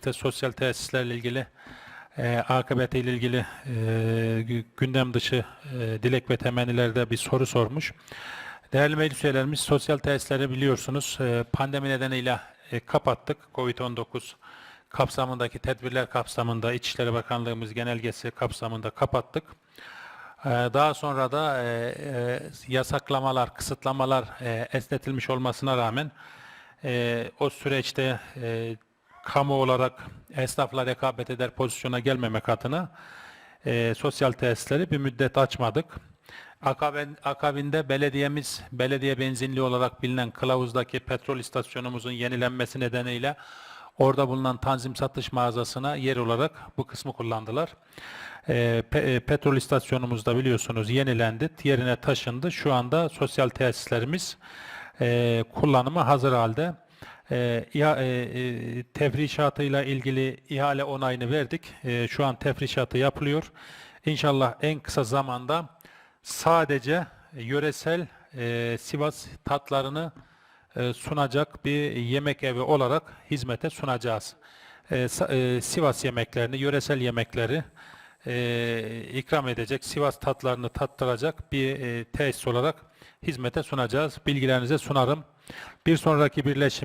işte sosyal tesislerle ilgili e, akıbetiyle ilgili e, gü- gündem dışı e, dilek ve temennilerde bir soru sormuş. Değerli meclis üyelerimiz sosyal tesisleri biliyorsunuz e, pandemi nedeniyle e, kapattık. Covid-19 kapsamındaki tedbirler kapsamında İçişleri Bakanlığımız genelgesi kapsamında kapattık. Ee, Daha sonra da e, e, yasaklamalar, kısıtlamalar e, esnetilmiş olmasına rağmen e, o süreçte e, kamu olarak esnafla rekabet eder pozisyona gelmemek adına e, sosyal tesisleri bir müddet açmadık. Akabinde belediyemiz, belediye benzinli olarak bilinen kılavuzdaki petrol istasyonumuzun yenilenmesi nedeniyle orada bulunan tanzim satış mağazasına yer olarak bu kısmı kullandılar. E, pe- e, petrol istasyonumuz da biliyorsunuz yenilendi, yerine taşındı. Şu anda sosyal tesislerimiz e, kullanıma hazır halde. E, iha- e, e, tefrişatıyla ilgili ihale onayını verdik. E, şu an tefrişatı yapılıyor. İnşallah en kısa zamanda sadece yöresel e, Sivas tatlarını e, sunacak bir yemek evi olarak hizmete sunacağız. E, e, Sivas yemeklerini, yöresel yemekleri e, ikram edecek, Sivas tatlarını tattıracak bir e, tesis olarak hizmete sunacağız. Bilgilerinize sunarım. Bir sonraki birleşim